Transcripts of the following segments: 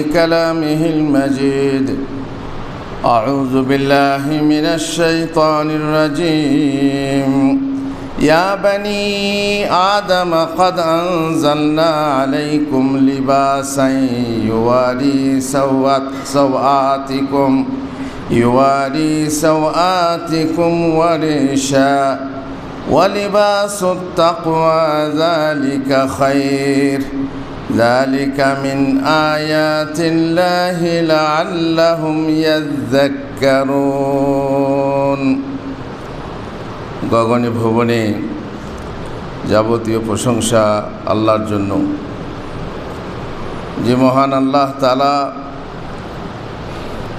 كلامه المجيد. أعوذ بالله من الشيطان الرجيم. يا بني آدم قد أنزلنا عليكم لباسا يواري سوآتكم يواري سوآتكم وريشا. ولباس التقوى ذلك خير. ذلك من آيات الله لعلهم يذكرون গগনে ভুবনে যাবতীয় প্রশংসা আল্লাহর জন্য যে মহান আল্লাহ তালা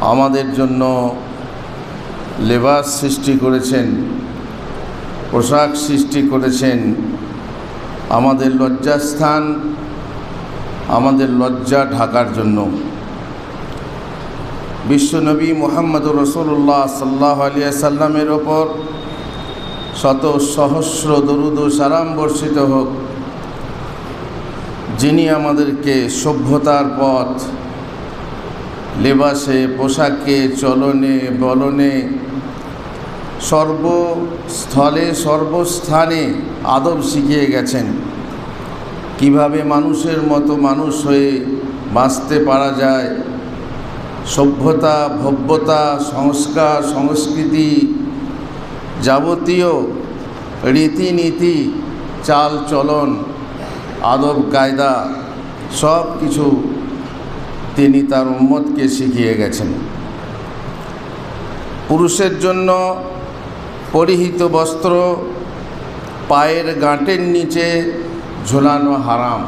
আমাদের জন্য লেবাস সৃষ্টি করেছেন পোশাক সৃষ্টি করেছেন আমাদের লজ্জাস্থান আমাদের লজ্জা ঢাকার জন্য। বিশ্বনবী মোহাম্মদুর রসুল্লাহ সাল্লাহ আলিয়া সাল্লামের ওপর শত সহস্র দরুদ সারাম বর্ষিত হোক। যিনি আমাদেরকে সভ্যতার পথ, লেবাসে, পোশাকে, চলনে, বলনে, সর্বস্থলে, সর্বস্থানে আদব শিখিয়ে গেছেন। কীভাবে মানুষের মতো মানুষ হয়ে বাঁচতে পারা যায়? সভ্যতা, ভব্যতা, সংস্কার, সংস্কৃতি যাবতীয় রীতিনীতি চাল চলন আদব, কায়দা সব কিছু তিনি তার উম্মতকে শিখিয়ে গেছেন। পুরুষের জন্য পরিহিত বস্ত্র, পায়ের গাঁটের নিচে ঝোলানো হারাম।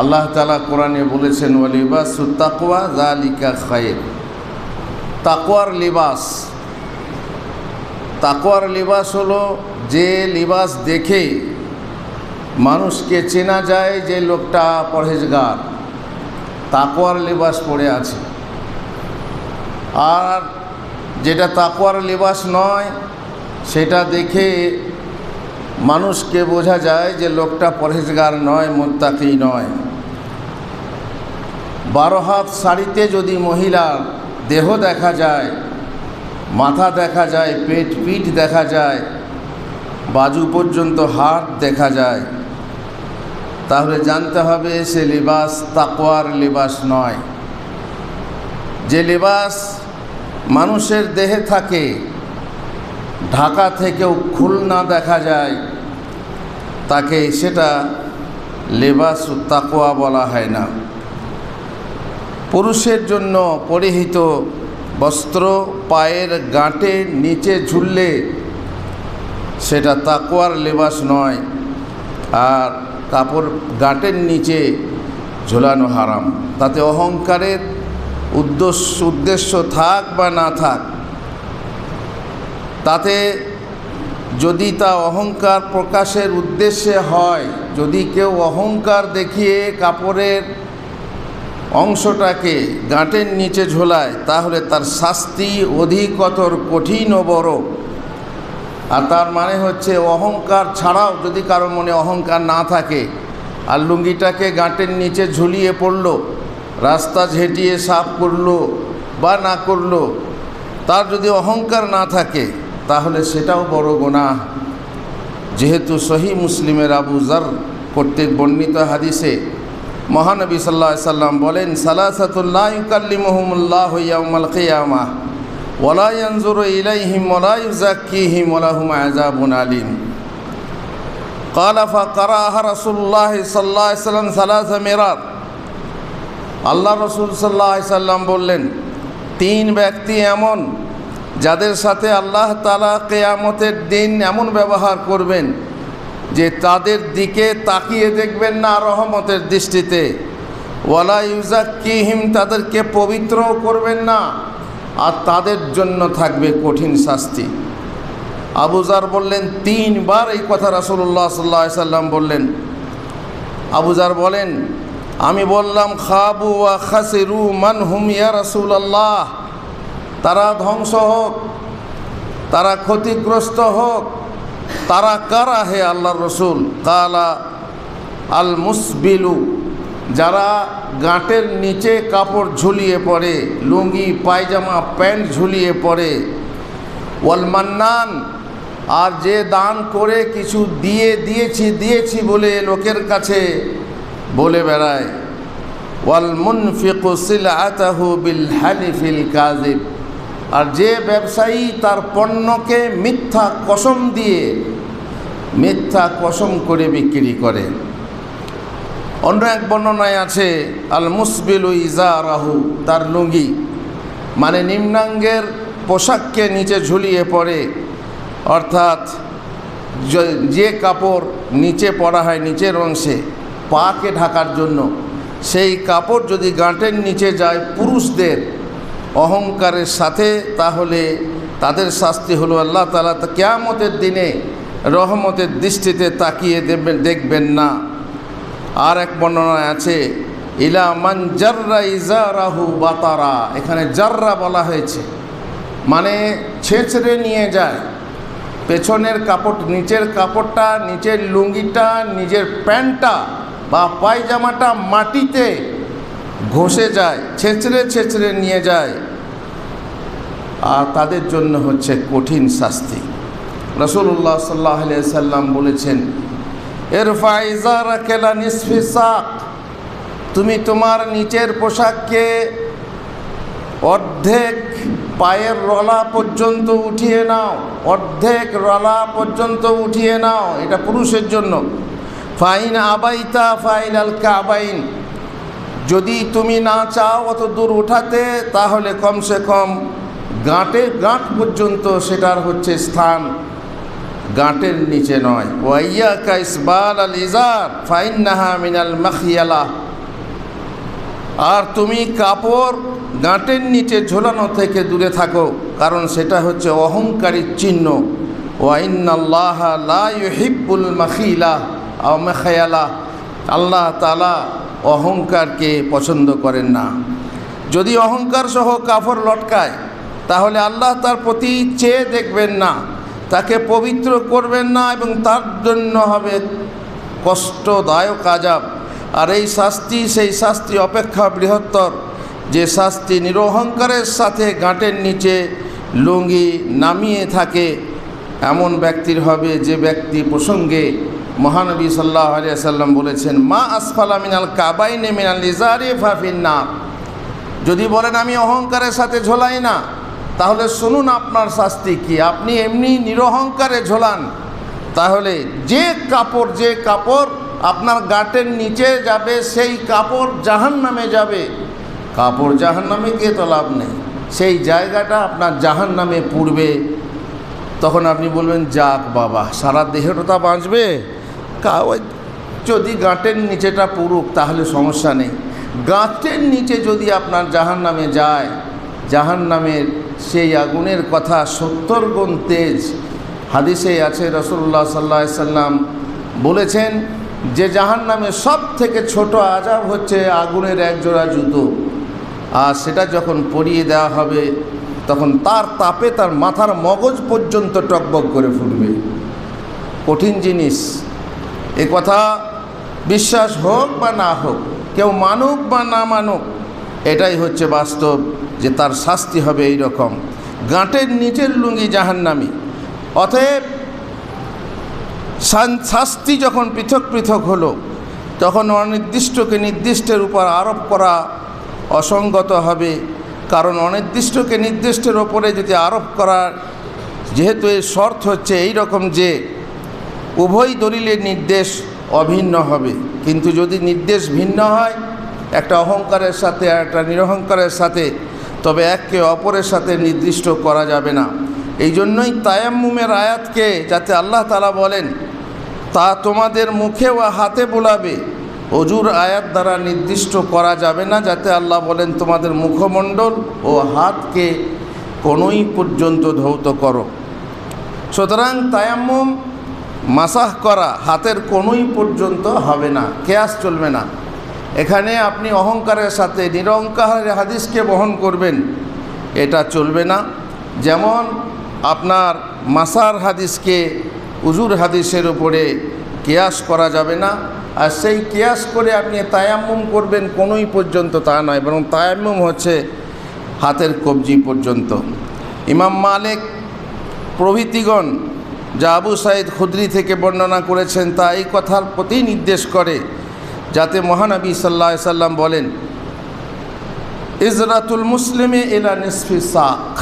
আল্লাহ তালা কোরআনে বলেছেন ও লিবাস তাকুয়া জালিকা খায়ের তাকুয়ার লিবাস। তাকুয়ার লিবাস হলো যে লিবাস দেখে মানুষকে চেনা যায় যে লোকটা পরহেজগার। তাকুয়ার লিবাস পড়ে আছে। আর যেটা তাকুয়ার লিবাস নয়, সেটা দেখে মানুষকে বোঝা যায় যে লোকটা পরহেজগার নয়, মোত্তাকি নয়। বারো হাত শাড়িতে যদি মহিলার দেহ দেখা যায়, মাথা দেখা যায়, পেট পিঠ দেখা যায়, বাজু পর্যন্ত হাত দেখা যায়, তাহলে জানতে হবে সে লিবাস তাকোয়ার লিবাস নয়। যে লিবাস মানুষের দেহে থাকে, ঢাকা থেকেও খুলনা দেখা যায় তাকে সেটা লেবাস তাকোয়া বলা হয় না। পুরুষের জন্য পরিহিত বস্ত্র, পায়ের গাঁটে নিচে ঝুললে সেটা তাকোয়ার লেবাস নয় আর কাপড় গাঁটের নিচে ঝোলানো হারাম। তাতে অহংকারের উদ্দেশ্য উদ্দেশ্য থাক বা না থাক, তাতে যদি তা অহংকার প্রকাশের উদ্দেশ্যে হয়, যদি কেউ অহংকার দেখিয়ে কাপড়ের অংশটাকে গাঁটের নিচে ঝোলায়, তাহলে তার শাস্তি অধিকতর কঠিন ও বড়। আর তার মানে হচ্ছে অহংকার ছাড়াও যদি কারও মনে অহংকার না থাকে, আর লুঙ্গিটাকে গাঁটের নিচে ঝুলিয়ে পড়ল, রাস্তা ঝেঁটিয়ে সাফ করল বা না করল, তার যদি অহংকার না থাকে তাহলে সেটাও বড় গোনা যেহেতু সহি মুসলিমের আবু জার কর্তৃক বর্ণিত হাদিসে মহানবী সাল্লাহ সাল্লাম বলেন সালাসাতুল্লাহ কাল্লিমহমুল্লাহ ইয়াউমাল কিয়ামা ওলা ইয়ানজুরু ইলাইহিম ওলা ইউজাক্কিহিম ওলা হুম আযাবুন আলিম قال فقرأها رسول الله صلى الله عليه وسلم ثلاث مرات আল্লাহ রসুল সাল্লাহ সাল্লাম বললেন তিন ব্যক্তি এমন যাদের সাথে আল্লাহ তালা কেয়ামতের দিন এমন ব্যবহার করবেন যে তাদের দিকে তাকিয়ে দেখবেন না রহমতের দৃষ্টিতে। ওয়ালা ইউজাক্কিহিম তাদেরকে পবিত্রও করবেন না, আর তাদের জন্য থাকবে কঠিন শাস্তি। আবুজার বললেন, তিনবার এই কথা রাসুল্লাহ সাল্লাহ সাল্লাম বললেন। আবুজার বলেন, আমি বললাম, খাবু ওয়া খাসিরু মান হুম ইয়া রাসুল আল্লাহ তারা ধ্বংস হোক, তারা ক্ষতিগ্রস্ত হোক, তারা কারা হে আল্লাহ রসুল? কালা আল মুসবিলু যারা গাঁটের নিচে কাপড় ঝুলিয়ে পড়ে, লুঙ্গি, পায়জামা, প্যান্ট ঝুলিয়ে পড়ে। ওয়াল মান্নান আর যে দান করে কিছু দিয়ে দিয়েছি দিয়েছি বলে লোকের কাছে বলে বেড়ায়। ওয়াল মুনফিকু সিলআতাহু বিল হালিফিল কাযিব। আর যে ব্যবসায়ী তার পণ্যকে মিথ্যা কসম দিয়ে মিথ্যা কসম করে বিক্রি করে। অন্য এক বর্ণনায় আছে, আল মুসবিলু ইজারাহু, তার লুঙ্গি মানে নিম্নাঙ্গের পোশাককে নিচে ঝুলিয়ে পড়ে অর্থাৎ যে কাপড় নিচে পরা হয় নিচের অংশে, পাকে ঢাকার জন্য, সেই কাপড় যদি গাঁটের নিচে যায় পুরুষদের অহংকারের সাথে, তাহলে তাদের শাস্তি হলো আল্লাহ তালা কেয়ামতের দিনে রহমতের দৃষ্টিতে তাকিয়ে দেবেন, দেখবেন না। আর এক বর্ণনায় আছে, ইলা মান জাররা ইজারাহু বাতারা। এখানে জাররা বলা হয়েছে। মানে ছেঁচড়ে নিয়ে যায়। পেছনের কাপড়, নিচের কাপড়টা, নিচের লুঙ্গিটা, নিজের প্যান্টটা বা পায়জামাটা মাটিতে ঘষে যায়, ছেঁচড়ে ছেঁচড়ে নিয়ে যায়। তাদের জন্য হচ্ছে কঠিন শাস্তি। রসুল্লাহ সাল্লাহ সাল্লাম বলেছেন তুমি তোমার নিচের পোশাককে অর্ধেক পায়ের রলা পর্যন্ত উঠিয়ে নাও, অর্ধেক রলা পর্যন্ত উঠিয়ে নাও, এটা পুরুষের জন্য। ফাইন আবাইতা ফাইন আল কাবাইন। যদি তুমি না চাও অত দূর উঠাতে, তাহলে কমসে কম গাঁটের গাঁট পর্যন্ত সেটার হচ্ছে স্থান। গাঁটের নিচে নয়। ওয়াইয়া কাইসবাল মিনাল মাখিয়ালা। আর তুমি কাপড় গাঁটের নিচে ঝোলানো থেকে দূরে থাকো, কারণ সেটা হচ্ছে অহংকারীর চিহ্ন। আল্লাহ তালা অহংকারকে পছন্দ করেন না। যদি অহংকার সহ কাপড় লটকায় তাহলে আল্লাহ তার প্রতি চেয়ে দেখবেন না, তাকে পবিত্র করবেন না এবং তার জন্য হবে কষ্টদায়ক আজাব আর এই শাস্তি, সেই শাস্তি অপেক্ষা বৃহত্তর। যে শাস্তি নিরহংকারের সাথে গাঁটের নিচে লুঙ্গি নামিয়ে থাকে, এমন ব্যক্তির হবে যে ব্যক্তি প্রসঙ্গে মহানবী সাল্লাহ আলিয়া সাল্লাম বলেছেন, মা আসফালা মিনাল কাবাইনে মিনাল ইজারে ফাফিন না যদি বলেন, আমি অহংকারের সাথে ঝোলাই না। তাহলে শুনুন আপনার শাস্তি কি? আপনি এমনি নিরহংকারে ঝোলান। তাহলে যে কাপড় যে কাপড় আপনার গাটের নিচে যাবে, সেই কাপড় জাহান নামে যাবে। কাপড় জাহান নামে গিয়ে তো লাভ নেই। সেই জায়গাটা আপনার জাহান নামে পুড়বে। তখন আপনি বলবেন, যাক বাবা, সারা দেহটা বাঁচবে। যদি গাঁটের নিচেটা পুরুক তাহলে সমস্যা নেই। গাঁটের নিচে যদি আপনার জাহান নামে যায় জাহান নামের সেই আগুনের কথা সত্তর গুণ তেজ। হাদিসে আছে রসুল্লাহ সাল্লাহ সাল্লাম বলেছেন, যে জাহান নামে সব থেকে ছোট আজাব হচ্ছে আগুনের এক জোড়া জুতো। আর সেটা যখন পরিয়ে দেওয়া হবে, তখন তার তাপে তার মাথার মগজ পর্যন্ত টকবক করে ফুটবে। কঠিন জিনিস। এ কথা বিশ্বাস হোক বা না হোক, কেউ মানুক বা না মানুক, এটাই হচ্ছে বাস্তব। যে তার শাস্তি হবে এই রকম গাঁটের নিচের লুঙ্গি জাহান্নামি। অতএব শাস্তি যখন পৃথক পৃথক হলো, তখন অনির্দিষ্টকে নির্দিষ্টের উপর আরোপ করা অসঙ্গত হবে। কারণ অনির্দিষ্টকে নির্দিষ্টের ওপরে যদি আরোপ করার যেহেতু এর শর্ত হচ্ছে এই রকম যে উভয় দলিলের নির্দেশ অভিন্ন হবে। কিন্তু যদি নির্দেশ ভিন্ন হয়, একটা অহংকারের সাথে একটা নিরহংকারের সাথে তবে একে অপরের সাথে নির্দিষ্ট করা যাবে না। এই জন্যই তায়াম্মুমের আয়াতকে যাতে আল্লাহ তালা বলেন, তা তোমাদের মুখে ও হাতে বোলাবে। অজুর আয়াত দ্বারা নির্দিষ্ট করা যাবে না, যাতে আল্লাহ বলেন, তোমাদের মুখমণ্ডল ও হাতকে কোনোই পর্যন্ত ধৌত করো। সুতরাং তায়াম্মুম মাসাহ করা হাতের কোনোই পর্যন্ত হবে না, কেয়াস চলবে না। এখানে আপনি অহংকারের সাথে, নিরহংকারের হাদিসকে বহন করবেন, এটা চলবে না। যেমন আপনার মাসার হাদিসকে, উজুর হাদিসের উপরে কেয়াস করা যাবে না, আর সেই কেয়াস করে আপনি তায়াম্মুম করবেন কোনোই পর্যন্ত তা নয়, বরং তায়াম্মুম হচ্ছে হাতের কবজি পর্যন্ত। ইমাম মালিক, প্রভৃতিগণ, যা আবু সাইদ খুদ্রি থেকে বর্ণনা করেছেন, তা এই কথার প্রতি নির্দেশ করে যাতে মহানবী সাল্লাহ সাল্লাম বলেন, ইজরাতুল মুসলিমে এলা নিসফি সাক।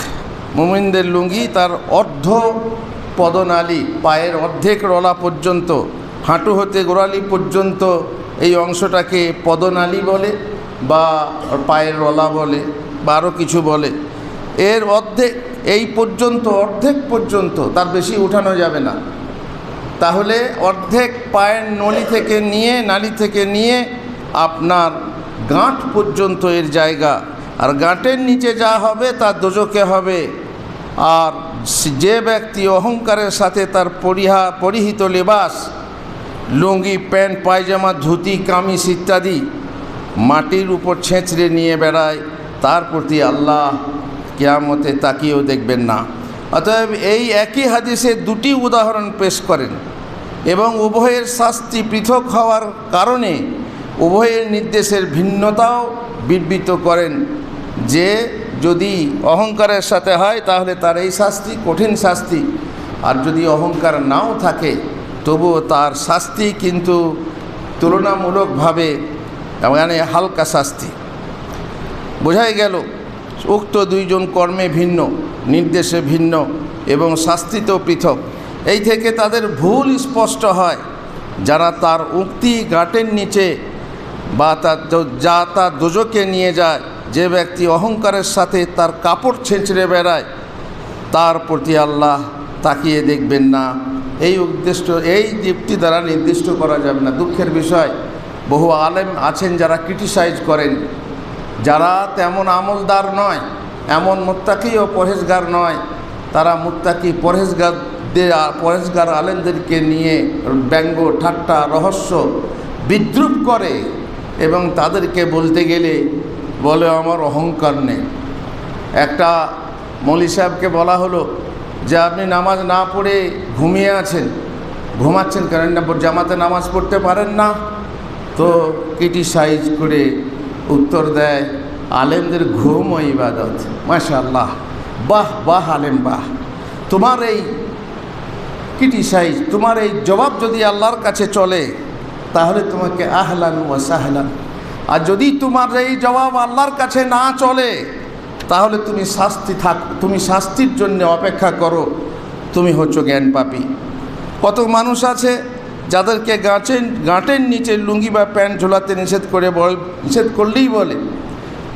মুমিনদের লুঙ্গি তার অর্ধ পদনালী, পায়ের অর্ধেক রলা পর্যন্ত, হাঁটু হতে গোড়ালি পর্যন্ত এই অংশটাকে পদনালী বলে বা পায়ের রলা বলে বা আরও কিছু বলে। এর অর্ধেক, এই পর্যন্ত, অর্ধেক পর্যন্ত তার বেশি উঠানো যাবে না। তাহলে অর্ধেক পায়ের নলি থেকে নিয়ে, নালি থেকে নিয়ে আপনার গাঁট পর্যন্ত এর জায়গা। আর গাঁটের নিচে যা হবে তা দোজকে হবে। আর যে ব্যক্তি অহংকারের সাথে তার পরিহা, পরিহিত লেবাস, লুঙ্গি, প্যান্ট, পায়জামা, ধুতি, কামিজ ইত্যাদি মাটির উপর ছেঁচড়ে নিয়ে বেড়ায়, তার প্রতি আল্লাহ কেয়ামতে তাকিয়েও দেখবেন না। অতএব এই একই হাদিসে দুটি উদাহরণ পেশ করেন এবং উভয়ের শাস্তি পৃথক হওয়ার কারণে উভয়ের নির্দেশের ভিন্নতাও বিবৃত করেন যে যদি অহংকারের সাথে হয়, তাহলে তার এই শাস্তি কঠিন শাস্তি। আর যদি অহংকার নাও থাকে, তবুও তার শাস্তি কিন্তু তুলনামূলকভাবে মানে হালকা শাস্তি। বোঝাই গেল, উক্ত দুইজন কর্মে ভিন্ন। নির্দেশে ভিন্ন এবং শাস্তিতেও পৃথক। এই থেকে তাদের ভুল স্পষ্ট হয়। যারা তার উক্তি গাটের নিচে বা তার যা তার দুজকে নিয়ে যায়, যে ব্যক্তি অহংকারের সাথে তার কাপড় ছেঁচড়ে বেড়ায়, তার প্রতি আল্লাহ তাকিয়ে দেখবেন না। এই উদ্দেশ্য, এই যুক্তি দ্বারা নির্দিষ্ট করা যাবে না। দুঃখের বিষয়, বহু আলেম আছেন যারা ক্রিটিসাইজ করেন। যারা তেমন আমলদার নয়। এমন মুত্তাকি ও পরহেজগার নয়। তারা মুত্তাকি পরহেজগারদের পরহেজগার আলেমদেরকে নিয়ে ব্যঙ্গ, ঠাট্টা, রহস্য বিদ্রুপ করে এবং তাদেরকে বলতে গেলে বলে আমার অহংকার নেই। একটা মৌলী সাহেবকে বলা হলো যে, আপনি নামাজ না পড়ে ঘুমিয়ে আছেন। ঘুমাচ্ছেন কেন? না জামাতে নামাজ পড়তে পারেন না? তো ক্রিটিসাইজ করে উত্তর দেয় আলেমদের ঘুম ও ইবাদত। মাশা আল্লাহ বাহ বাহ আলেম, বাহ। তোমার এই ক্রিটিসাইজ, তোমার এই জবাব যদি আল্লাহর কাছে চলে, তাহলে তোমাকে আহলান ও সাহলান। আর যদি তোমার এই জবাব আল্লাহর কাছে না চলে, তাহলে তুমি শাস্তি থাক, তুমি শাস্তির জন্য অপেক্ষা করো। তুমি হচ্ছ জ্ঞান পাপি। কত মানুষ আছে যাদেরকে গাছের, গাঁটের নিচে লুঙ্গি বা প্যান্ট ঝোলাতে নিষেধ করে বল, নিষেধ করলেই বলে।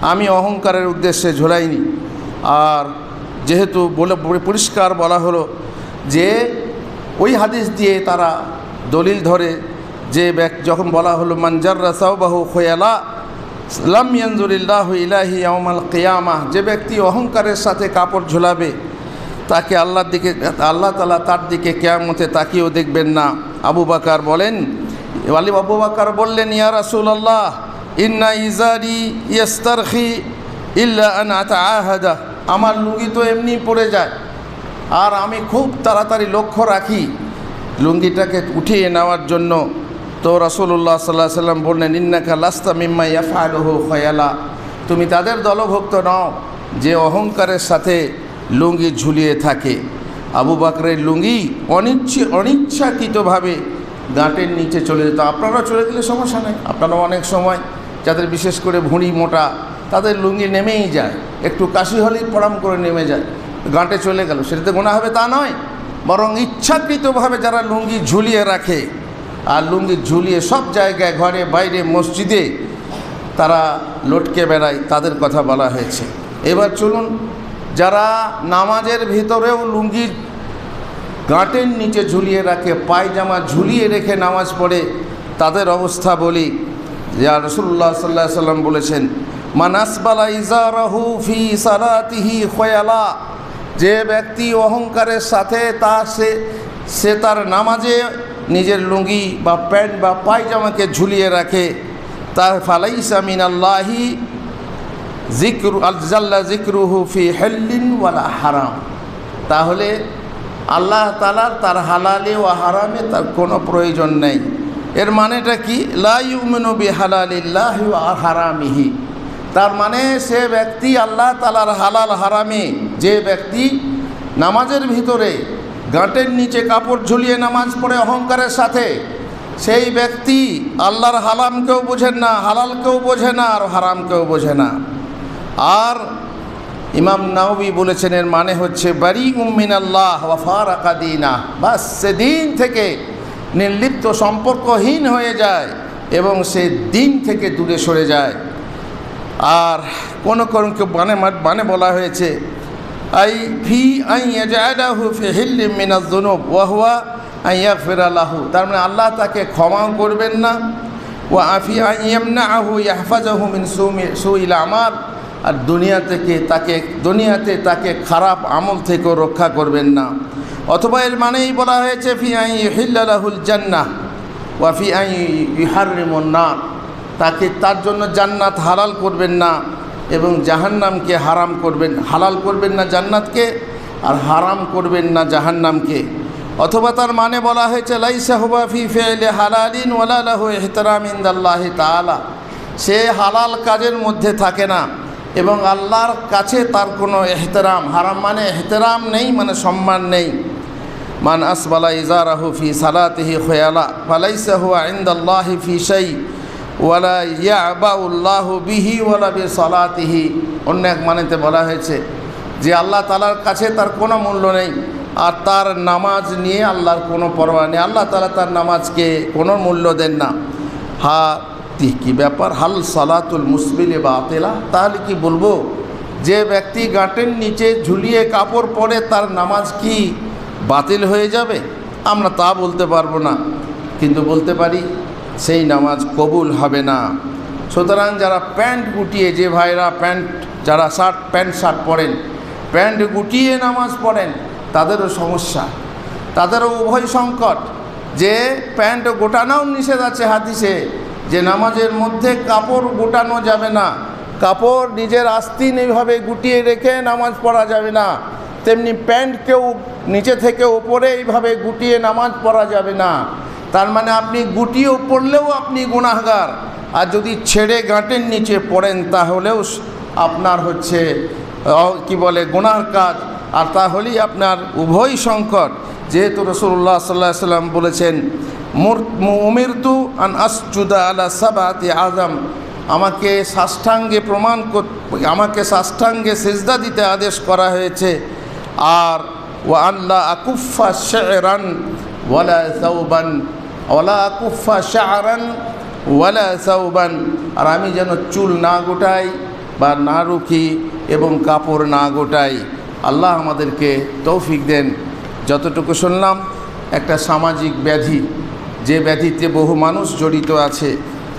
আমি অহংকারের উদ্দেশ্যে ঝোলাইনি। আর যেহেতু বলে পরিষ্কার বলা হলো যে, ওই হাদিস দিয়ে তারা দলিল ধরে যে যখন বলা হলো মঞ্জার রাসাউবাহু খোয়ালা, লাম ইয়ানজুরিল্লাহ ইলাহি আউমাল কেয়ামা যে ব্যক্তি অহংকারের সাথে কাপড় ঝোলাবে, তাকে আল্লাহর দিকে, আল্লাহ তালা তার দিকে কেয়ামতে তাকিয়েও দেখবেন না। আবু বাকার বলেন আলী আবু বাকার বললেন, ইয়া রাসুল্লাহ ইন্না ইজারি ইয়াস্তারখি ইল্লা আন আহাদা আমার লুঙ্গি তো এমনি পড়ে যায়। আর আমি খুব তাড়াতাড়ি লক্ষ্য রাখি লুঙ্গিটাকে উঠিয়ে নেওয়ার জন্য। তো রাসুল্লাহ সাল্লাহ সাল্লাম বললেন, ইন্নাকা লাস্তা মিম্মা ইয়াফালহু খয়ালা। তুমি তাদের দলভুক্ত নও, যে অহংকারের সাথে লুঙ্গি ঝুলিয়ে থাকে। আবু বাকরের লুঙ্গি অনিচ্ছে, অনিচ্ছাকৃতভাবে গাঁটের নিচে চলে যেত। আপনারা চলে গেলে সমস্যা নেই। আপনারা অনেক সময় যাদের বিশেষ করে ভুঁড়ি, মোটা, তাদের লুঙ্গি নেমেই যায়। একটু কাশি হলেই পড়াম করে নেমে যায়। গাঁটে চলে গেল। সেটাতে গোনা হবে তা নয়। বরং ইচ্ছাকৃতভাবে যারা লুঙ্গি ঝুলিয়ে রাখে, আর লুঙ্গি ঝুলিয়ে সব জায়গায়, ঘরে, বাইরে, মসজিদে তারা লটকে বেড়ায়, তাদের কথা বলা হয়েছে। এবার চলুন, যারা নামাজের ভিতরেও লুঙ্গি গাঁটের নিচে ঝুলিয়ে রাখে, পায়জামা ঝুলিয়ে রেখে নামাজ পড়ে, তাদের অবস্থা বলি। যা রসুল্লাহ সাল্লাহ সাল্লাম বলেছেন মানাসবালা ইজারাহু ফি সালাতিহি খয়ালা যে ব্যক্তি অহংকারের সাথে তা সে সে তার নামাজে নিজের লুঙ্গি বা প্যান্ট বা পায়জামাকে ঝুলিয়ে রাখে। তার ফালাইসা মিন আল্লাহি জিক্রু আলজাল্লা জিক্রুহু ফি হেল্লিন ওয়ালা হারাম। তাহলে আল্লাহ তালার তার হালালে ও হারামে তার কোনো প্রয়োজন নেই। এর মানেটা কি? লাইউমেনু বিহালালিল্লাহ আর হারামিহি। তার মানে সে ব্যক্তি আল্লাহ তালার হালাল হারামে, যে ব্যক্তি নামাজের ভিতরে গাঁটের নিচে কাপড় ঝুলিয়ে নামাজ পড়ে অহংকারের সাথে, সেই ব্যক্তি আল্লাহর হালামকেও বোঝেন না, হালালকেও বোঝে না, আর হারামকেও বোঝে না। আর ইমাম নাওবি বলেছেন, এর মানে হচ্ছে বারি উম্মিন আল্লাহ ওয়াফার আকাদিনা বাস সেদিন থেকে নির্লিপ্ত সম্পর্কহীন হয়ে যায় এবং সে দিন থেকে দূরে সরে যায়। আর কোন কোনকে বানে বানে বলা হয়েছে, আই ফি আই ইয়াজালাহু ফি হিল্লিম মিনাজ যুনুব ওয়া আই ইয়াগফির লাহু। তার মানে আল্লাহ তাকে ক্ষমাও করবেন না। ওয়া আফি আই ইয়ামনাহু ইয়াহফাজাহু মিন সুমি, সুইল আমাল। আর দুনিয়া থেকে তাকে, দুনিয়াতে তাকে খারাপ আমল থেকেও রক্ষা করবেন না। অথবা এর মানেই বলা হয়েছে, ফি আই হিল্লাহুল জান্না ওয়া ফি আই ইহারিমুন নার। তাকে তার জন্য জান্নাত হালাল করবেন না এবং জাহান্নামকে হারাম করবেন, হালাল করবেন না জান্নাতকে আর হারাম করবেন না জাহান্নামকে। অথবা তার মানে বলা হয়েছে, লাইসা হুবা ফি ফেলে হালালিন ওয়ালা লাহু ইহতারাম ইন্দাল্লাহ তাআলা। সে হালাল কাজের মধ্যে থাকে না এবং আল্লাহর কাছে তার কোনো এহতেরাম, হারাম মানে এহতেরাম নেই মানে সম্মান নেই। মান আসবালা ইজারাহু ফি সালাতিহি খয়ালা ফালাইসা হুয়া ইন্দাল্লাহি ফি শাই ওয়ালা ইয়াবাউল্লাহু বিহি ওয়ালা বি সালাতিহি অন্য এক মানেতে বলা হয়েছে যে আল্লাহ তালার কাছে তার কোনো মূল্য নেই আর তার নামাজ নিয়ে আল্লাহর কোনো পরোয়া নেই। আল্লাহ তালা তার নামাজকে কোনো মূল্য দেন না। হা কী ব্যাপার? হাল সালাতুল মুসবিলে বা আতেলা তাহলে কি বলব? যে ব্যক্তি গাঁটের নিচে ঝুলিয়ে কাপড় পরে তার নামাজ কি বাতিল হয়ে যাবে, আমরা তা বলতে পারব না। কিন্তু বলতে পারি, সেই নামাজ কবুল হবে না। সুতরাং যারা প্যান্ট গুটিয়ে, যে ভাইরা প্যান্ট, যারা শার্ট, প্যান্ট শার্ট পরেন, প্যান্ট গুটিয়ে নামাজ পড়েন, তাদেরও সমস্যা। তাদেরও উভয় সংকট যে প্যান্ট গোটানোও নিষেধ আছে হাদিসে, যে নামাজের মধ্যে কাপড় গোটানো যাবে না। কাপড় নিজের আস্তিন এইভাবে গুটিয়ে রেখে নামাজ পড়া যাবে না। তেমনি প্যান্টকেও নিচে থেকে ওপরে এইভাবে গুটিয়ে নামাজ পড়া যাবে না। তার মানে আপনি গুটিয়েও পড়লেও আপনি গুনাহগার। আর যদি ছেড়ে গাঁটের নিচে পড়েন, তাহলেও আপনার হচ্ছে কি বলে গুনার কাজ। আর তাহলেই আপনার উভয় সংকট। যেহেতু রসুল্লাহ সাল্লাহ সাল্লাম বলেছেন উমিরতু আন আসজুদা আলা সাবাতি আজম আমাকে সাষ্টাঙ্গে প্রমাণ আমাকে সাষ্টাঙ্গে সেজদা দিতে আদেশ করা হয়েছে। আর ও আল্লাহ আকুফা শেরান ওয়ালা সৌবান ওয়ালা আকুফা শাহরান ওয়ালা সৌবান আর আমি যেন চুল না গোটাই বা না রুখি এবং কাপড় না গোটাই। আল্লাহ আমাদেরকে তৌফিক দেন। যতটুকু শুনলাম, একটা সামাজিক ব্যাধি, যে ব্যাধিতে বহু মানুষ জড়িত আছে,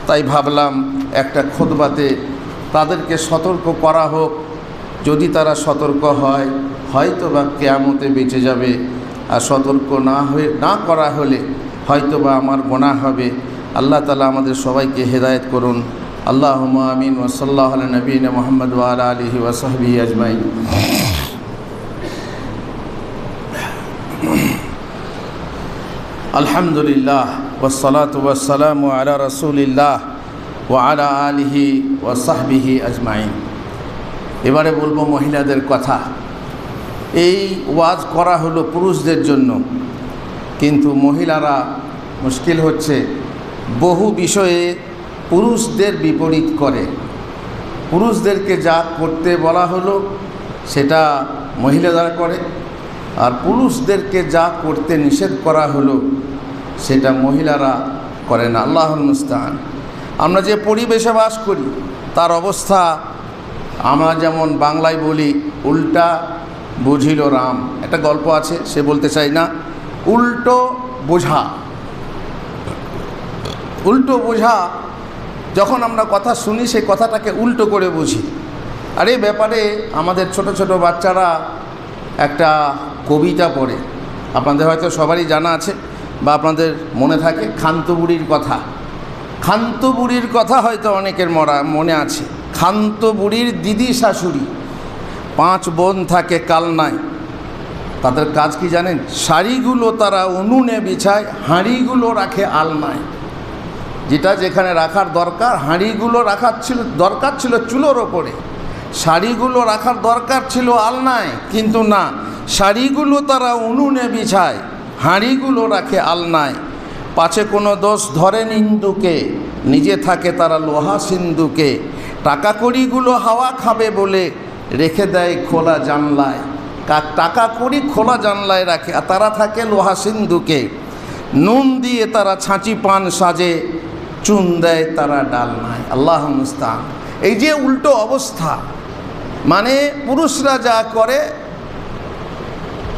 তাই ভাবলাম একটা খোদবাতে তাদেরকে সতর্ক করা হোক। যদি তারা সতর্ক হয় হয়তো বা কেয়ামতে বেঁচে যাবে আর সতর্ক না হয়ে, না করা হলে হয়তো বা আমার গোনা হবে। আল্লাহ তালা আমাদের সবাইকে হেদায়েত করুন। আল্লাহ আমিন। ওসল্লাহ নবীন মোহাম্মদ ওয়াল আলহি ওয়াসাহবি আজমাইন। আলহামদুলিল্লাহ ওসলাত ওয়াসালাম আলা রসুলিল্লাহ ও আলা আলিহি ওয়াসাহবিহি আজমাইন। এবারে বলব মহিলাদের কথা। এই ওয়াজ করা হলো পুরুষদের জন্য। কিন্তু মহিলারা মুশকিল হচ্ছে। বহু বিষয়ে পুরুষদের বিপরীত করে। পুরুষদেরকে যা করতে বলা হলো, সেটা মহিলারা করে। আর পুরুষদেরকে যা করতে নিষেধ করা হলো, সেটা মহিলারা করে না। আল্লাহুল মুস্তান আমরা যে পরিবেশে বাস করি, তার অবস্থা আমরা যেমন বাংলায় বলি, উল্টা বুঝিল রাম। একটা গল্প আছে, সে বলতে চাই না, উল্টো বোঝা। উল্টো বোঝা, যখন আমরা কথা শুনি, সেই কথাটাকে উল্টো করে বুঝি। আর এই ব্যাপারে আমাদের ছোট ছোট বাচ্চারা একটা কবিতা পড়ে। আপনাদের হয়তো সবারই জানা আছে বা আপনাদের মনে থাকে খান্তবুড়ির কথা। খান্তবুড়ির কথা হয়তো অনেকের মরা মনে আছে। খান্তবুড়ির দিদি শাশুড়ি। পাঁচ বোন থাকে কালনায় তাদের কাজ কি জানেন? শাড়িগুলো তারা উনুনে বিছায়, হাঁড়িগুলো রাখে আলনায় যেটা যেখানে রাখার দরকার, হাঁড়িগুলো রাখার ছিল দরকার ছিল চুলোর ওপরে। শাড়িগুলো রাখার দরকার ছিল আলনায় কিন্তু না, শাড়িগুলো তারা উনুনে বিছায়, হাঁড়িগুলো রাখে আলনায় পাছে কোনো দোষ ধরে নিন্দুকে, নিজে থাকে তারা লোহা সিন্ধুকে। টাকা কড়িগুলো হাওয়া খাবে বলে রেখে দেয় খোলা জানলায়। কা- টাকা কড়ি খোলা জানলায় রাখে, আর তারা থাকে লোহা সিন্ধুকে। নুন দিয়ে তারা ছাঁচি পান সাজে, চুন দেয় তারা ডালনায়। আল্লাহ মুস্তান এই যে উল্টো অবস্থা মানে পুরুষরা যা করে,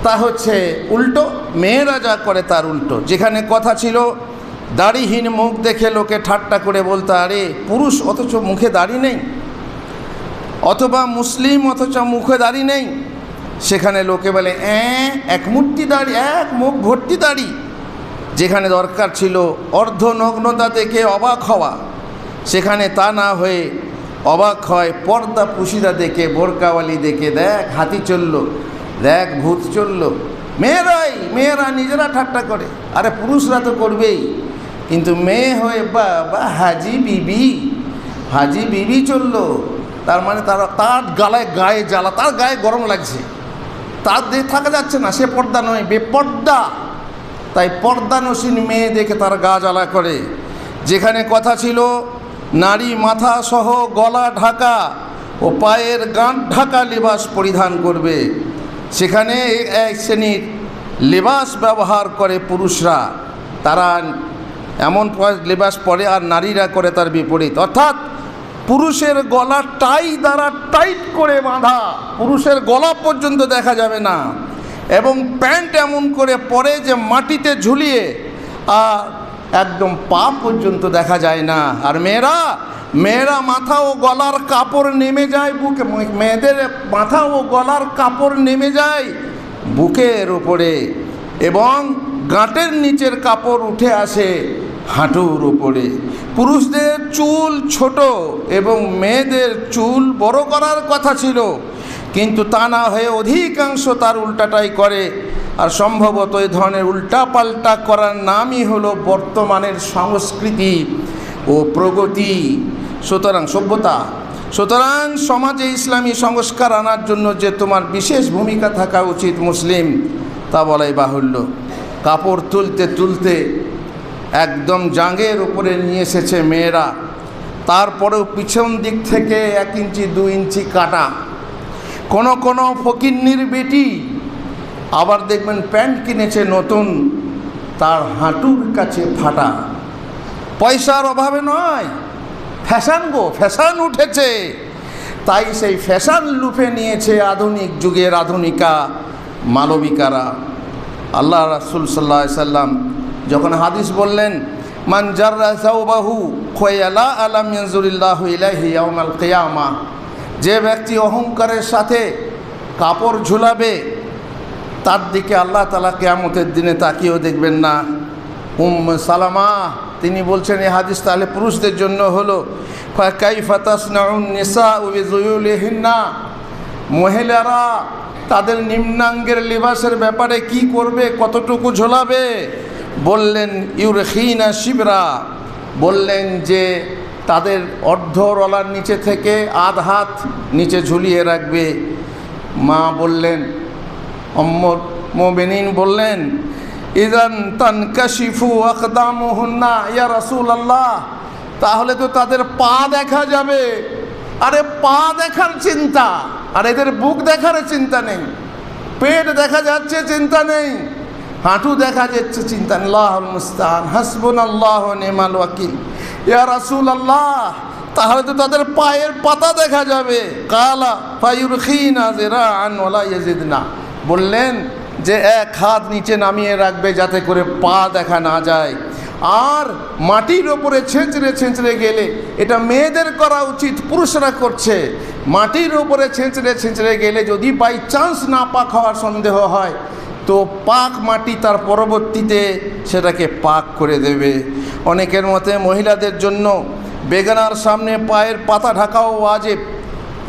তা হচ্ছে উল্টো, মেয়েরা যা করে তার উল্টো। যেখানে কথা ছিল, দাড়িহীন মুখ দেখে লোকে ঠাট্টা করে বলতো, আরে, পুরুষ অথচ মুখে দাড়ি নেই। অথবা মুসলিম অথচ মুখে দাড়ি নেই। সেখানে লোকে বলে, অ্যাঁ, এক মূর্তি দাড়ি, এক মুখ ভর্তি দাড়ি। যেখানে দরকার ছিল অর্ধনগ্নতা দেখে অবাক হওয়া, সেখানে তা না হয়ে অবাক হয় পর্দা পুশিদা দেখে, বোরকাওয়ালি দেখে, দেখ, হাতি চলল, দেখ, ভূত চলল, মেয়েরাই, মেয়েরা নিজেরা ঠাট্টা করে। আরে, পুরুষরা তো করবেই, কিন্তু মেয়ে হয়ে বা বা হাজি বিবি হাজি বিবি চলল তার মানে তার তার গালায় গায়ে জ্বালা, তার গায়ে গরম লাগছে। তার দিয়ে থাকা যাচ্ছে না, সে পর্দা নয়, বেপর্দা। তাই পর্দা পর্দানসীন মেয়ে দেখে তার গা জ্বালা করে। যেখানে কথা ছিল, নারী মাথা সহ গলা ঢাকা ও পায়ের গাঁট ঢাকা লিবাস পরিধান করবে। সেখানে এক শ্রেণির লেবাস ব্যবহার করে পুরুষরা। তারা এমন লেবাস পরে আর নারীরা করে তার বিপরীত। অর্থাৎ পুরুষের গলা টাই দ্বারা টাইট করে বাঁধা। পুরুষের গলা পর্যন্ত দেখা যাবে না। এবং প্যান্ট এমন করে পরে যে মাটিতে ঝুলিয়ে, আর একদম পা পর্যন্ত দেখা যায় না। আর মেয়েরা মেয়েরা মাথা ও গলার কাপড় নেমে যায় বুকে। মেয়েদের মাথা ও গলার কাপড় নেমে যায় বুকের উপরে। এবং গাঁটের নিচের কাপড় উঠে আসে। হাঁটুর উপরে। পুরুষদের চুল ছোট এবং মেয়েদের চুল বড় করার কথা ছিল। কিন্তু তা না হয়ে অধিকাংশ তার উল্টাটাই করে। আর সম্ভবত এই ধরনের উল্টাপাল্টা করার নামই হলো বর্তমানের সংস্কৃতি ও প্রগতি। সুতরাং সভ্যতা, সুতরাং সমাজে ইসলামী সংস্কার আনার জন্য যে তোমার বিশেষ ভূমিকা থাকা উচিত মুসলিম, তা বলাই বাহুল্য। কাপড় তুলতে তুলতে একদম জাঙ্গের উপরে নিয়ে এসেছে মেয়েরা। তারপরেও পিছন দিক থেকে এক ইঞ্চি, দু ইঞ্চি কাটা। কোনো কোনো ফকিন্নির বেটি আবার দেখবেন প্যান্ট কিনেছে নতুন, তার হাঁটুর কাছে ফাটা। পয়সার অভাবে নয়, ফ্যাশান গো, ফ্যাশান উঠেছে। তাই সেই ফ্যাশান লুফে নিয়েছে আধুনিক যুগের আধুনিকা মালবিকারা আল্লাহ রাসুল সাল্লাহ সাল্লাম যখন হাদিস বললেন আলাম যে ব্যক্তি অহংকারের সাথে কাপড় ঝুলাবে, তার দিকে আল্লাহ তালা কেয়ামতের দিনে তাকিয়েও দেখবেন না। উম সালামা, তিনি বলছেন এই হাদিস তাহলে পুরুষদের জন্য হলো। মহিলারা তাদের নিম্নাঙ্গের লিবাসের ব্যাপারে কি করবে, কতটুকু ঝোলাবে? বললেন, ইউরখিনা শিবরা। বললেন যে, তাদের অর্ধ রলার নিচে থেকে আধ হাত নিচে ঝুলিয়ে রাখবে। মা বললেন, অম্মর মোবেনিন বললেন, ইদান তানকাশিফু আকদামুহুন্না ইয়া রাসূল আল্লাহ তাহলে তো তাদের পা দেখা যাবে। আরে, পা দেখার চিন্তা। আর এদের বুক দেখার চিন্তা নেই। পেট দেখা যাচ্ছে, চিন্তা নেই। হাঁটু দেখা যাচ্ছে চিন্তা আল্লাহ মুস্তান হাসবুন আল্লাহ নেমাল ওয়াকিল। ইয়া রাসুল আল্লাহ তাহলে তো তাদের পায়ের পাতা দেখা যাবে। কালা ফায়ুর খিনা জেরা আন ওলা ইয়াজিদনা। বললেন যে এক হাত নিচে নামিয়ে রাখবে যাতে করে পা দেখা না যায়। আর মাটির ওপরে ছেঁচড়ে ছেঁচড়ে গেলে এটা মেয়েদের করা উচিত, পুরুষরা করছে। মাটির ওপরে ছেঁচড়ে ছেঁচড়ে গেলে যদি বাই চান্স না পাক হওয়ার সন্দেহ হয় তো পাক মাটি তার পরবর্তীতে সেটাকে পাক করে দেবে। অনেকের মতে মহিলাদের জন্য বেগানার সামনে পায়ের পাতা ঢাকাও ওয়াজেব।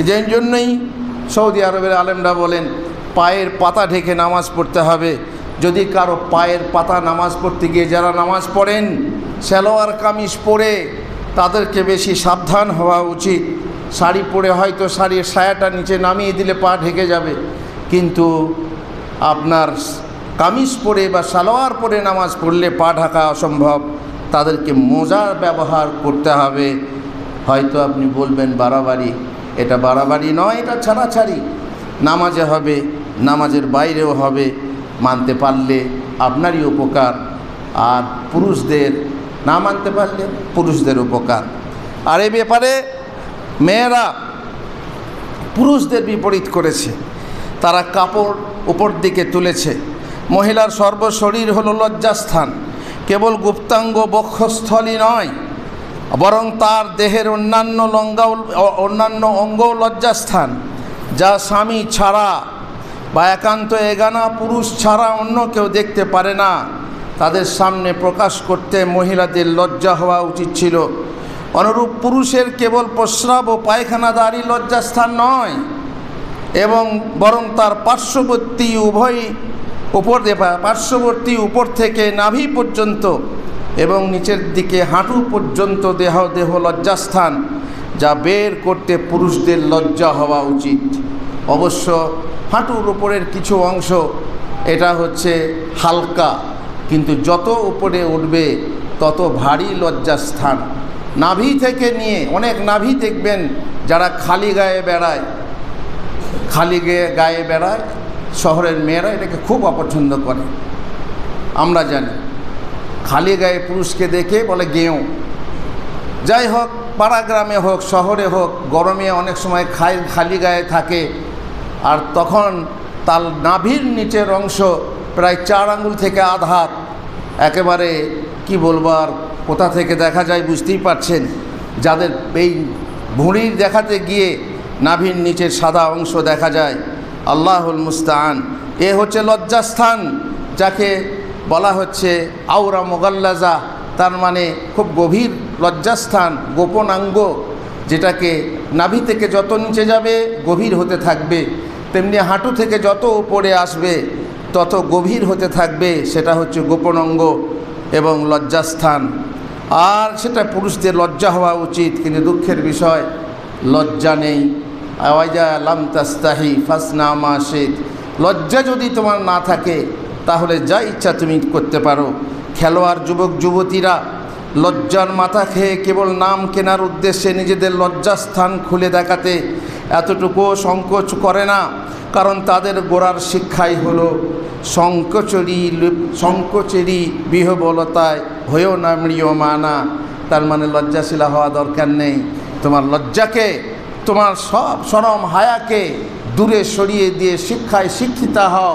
যে জন্যই সৌদি আরবের আলেমরা বলেন, পায়ের পাতা ঢেকে নামাজ পড়তে হবে। যদি কারও পায়ের পাতা নামাজ পড়তে গিয়ে যারা নামাজ পড়েন, সালোয়ার কামিজ পরে তাদেরকে বেশি সাবধান হওয়া উচিত। শাড়ি পরে হয়তো শাড়ির সায়াটা নিচে নামিয়ে দিলে পা ঢেকে যাবে। কিন্তু আপনার কামিজ পরে বা সালোয়ার পরে নামাজ পড়লে পা ঢাকা অসম্ভব। তাদেরকে মোজা ব্যবহার করতে হবে। হয়তো আপনি বলবেন, বাড়াবাড়ি। এটা বাড়াবাড়ি নয়, এটা ছাড়াছাড়ি। নামাজে হবে, নামাজের বাইরেও হবে। মানতে পারলে আপনারই উপকার, আর পুরুষদের না মানতে পারলে পুরুষদের উপকার। আর এ ব্যাপারে মেয়েরা পুরুষদের বিপরীত করেছে। তারা কাপড় উপর দিকে তুলেছে। মহিলার সর্বশরীর হলো লজ্জাস্থান, কেবল গুপ্তাঙ্গ বক্ষস্থলী নয়, বরং তার দেহের অন্যান্য লঙ্গাও অন্যান্য অঙ্গও লজ্জাস্থান, যা স্বামী ছাড়া বা একান্ত এগানা পুরুষ ছাড়া অন্য কেউ দেখতে পারে না। তাদের সামনে প্রকাশ করতে মহিলাদের লজ্জা হওয়া উচিত ছিল। অনুরূপ পুরুষের কেবল প্রস্রাব ও পায়খানাদারি লজ্জাস্থান নয় এবং বরং তার পার্শ্ববর্তী উভয় উপর পার্শ্ববর্তী উপর থেকে নাভি পর্যন্ত এবং নিচের দিকে হাঁটু পর্যন্ত দেহ দেহ লজ্জাস্থান, যা বের করতে পুরুষদের লজ্জা হওয়া উচিত। অবশ্য হাঁটুর উপরের কিছু অংশ, এটা হচ্ছে হালকা, কিন্তু যত উপরে উঠবে, তত ভারী লজ্জাস্থান। নাভি থেকে নিয়ে অনেক নাভি দেখবেন যারা খালি গায়ে বেড়ায়। খালি গায়ে গায়ে বেড়ায়, শহরের মেয়েরা এটাকে খুব অপছন্দ করে। আমরা জানি। খালি গায়ে পুরুষকে দেখে বলে গেঁও। যাই হোক, পাড়া গ্রামে হোক, শহরে হোক, গরমে অনেক সময় খাই, খালি গায়ে থাকে। আর তখন তার নাভির নিচের অংশ প্রায় চার আঙুল থেকে আধ হাত। একেবারে, কি বলব আর, কোথা থেকে দেখা যায় বুঝতেই পারছেন। যাদের এই ভুঁড়ির দেখাতে গিয়ে নাভির নিচের সাদা অংশ দেখা যায়। আল্লাহুল মুস্তান এ হচ্ছে লজ্জাস্থান, যাকে বলা হচ্ছে আউরা মোগাল্লাজা। তার মানে খুব গভীর লজ্জাস্থান, গোপনাঙ্গ, যেটাকে নাভি থেকে যত নিচে যাবে, গভীর হতে থাকবে। তেমনি হাঁটু থেকে যত উপরে আসবে, তত গভীর হতে থাকবে, সেটা হচ্ছে গোপন অঙ্গ এবং লজ্জাস্থান। আর সেটা পুরুষদের লজ্জা হওয়া উচিত, কিন্তু দুঃখের বিষয়, লজ্জা নেই। লজ্জা যদি তোমার না থাকে, তাহলে যা ইচ্ছা তুমি করতে পারো। খেলোয়াড়, যুবক, যুবতীরা, লজ্জার মাথা খেয়ে কেবল নাম কেনার উদ্দেশ্যে নিজেদের লজ্জাস্থান খুলে দেখাতে এতটুকুও সংকোচ করে না, কারণ তাদের গোড়ার শিক্ষাই হলো সংকোচরি সংকোচেরই বিহবলতায় হয়েও না মানা তার মানে লজ্জাশীলা হওয়া দরকার নেই। তোমার লজ্জাকে তোমার সব সরম হায়াকে দূরে সরিয়ে দিয়ে শিক্ষায় শিক্ষিতা হও,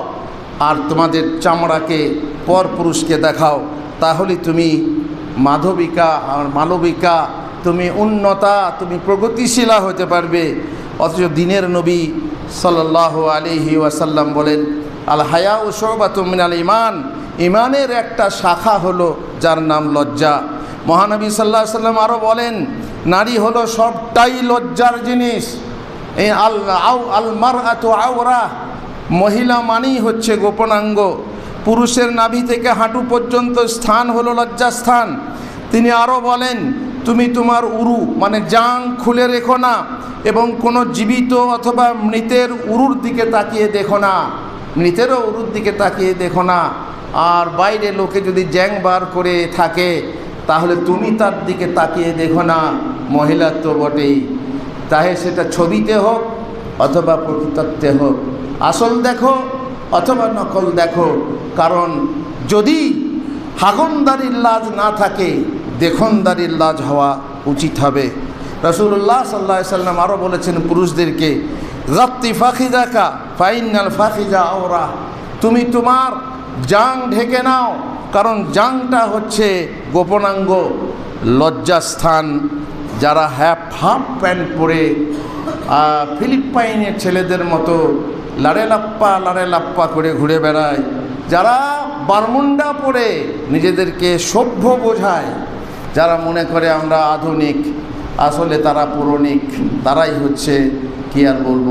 আর তোমাদের চামড়াকে পরপুরুষকে দেখাও। তাহলে তুমি মাধবিকা, আর মালবিকা, তুমি উন্নতা, তুমি প্রগতিশীলা হতে পারবে। অথচ দিনের নবী সাল্লাহ আলিহি ওয়াসাল্লাম বলেন, আল হায়া ও মিনাল ইমান ইমানের একটা শাখা হলো যার নাম লজ্জা। মহানবী সাল্লাহ সাল্লাম আরও বলেন নারী হলো সবটাই লজ্জার জিনিস। এই আল আউ আল মার আওরা। মহিলা মানেই হচ্ছে গোপনাঙ্গ। পুরুষের নাভি থেকে হাঁটু পর্যন্ত স্থান হলো লজ্জাস্থান। তিনি আরও বলেন, তুমি তোমার উরু মানে জাং খুলে রেখো না এবং কোনো জীবিত অথবা মৃতের উরুর দিকে তাকিয়ে দেখো না। মৃতেরও উরুর দিকে তাকিয়ে দেখো না। আর বাইরে লোকে যদি জ্যাং বার করে থাকে, তাহলে তুমি তার দিকে তাকিয়ে দেখো না। মহিলার তো বটেই। তাহে সেটা ছবিতে হোক অথবা প্রকৃতত্বে হোক। আসল দেখো অথবা নকল দেখো। কারণ যদি হাগনদারির লাজ না থাকে, দেখনদারির লাজ হওয়া উচিত হবে। রসুল্লাহ সাল্লা সাল্লাম আরও বলেছেন পুরুষদেরকে গাত্তি ফাঁকিদাকা ফাইনাল ফাঁকিজা ওরা তুমি তোমার জাং ঢেকে নাও। কারণ জাংটা হচ্ছে গোপনাঙ্গ লজ্জাস্থান। যারা হ্যাপ হাফ প্যান্ট পরে ফিলিপাইনের ছেলেদের মতো লাড়ে লাপ্পা লাড়ে লাপ্পা করে ঘুরে বেড়ায়, যারা বারমুন্ডা পরে নিজেদেরকে সভ্য বোঝায়, যারা মনে করে আমরা আধুনিক, আসলে তারা পৌরাণিক, তারাই হচ্ছে, কি আর বলব,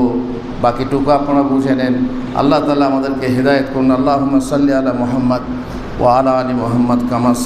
বাকিটুকু আপনারা বুঝে নেন। আল্লাহ তালা আমাদেরকে হৃদায়ত করুন। আল্লাহ সাল্লি আলা মোহাম্মদ ও আলা আলী মোহাম্মদ কামাল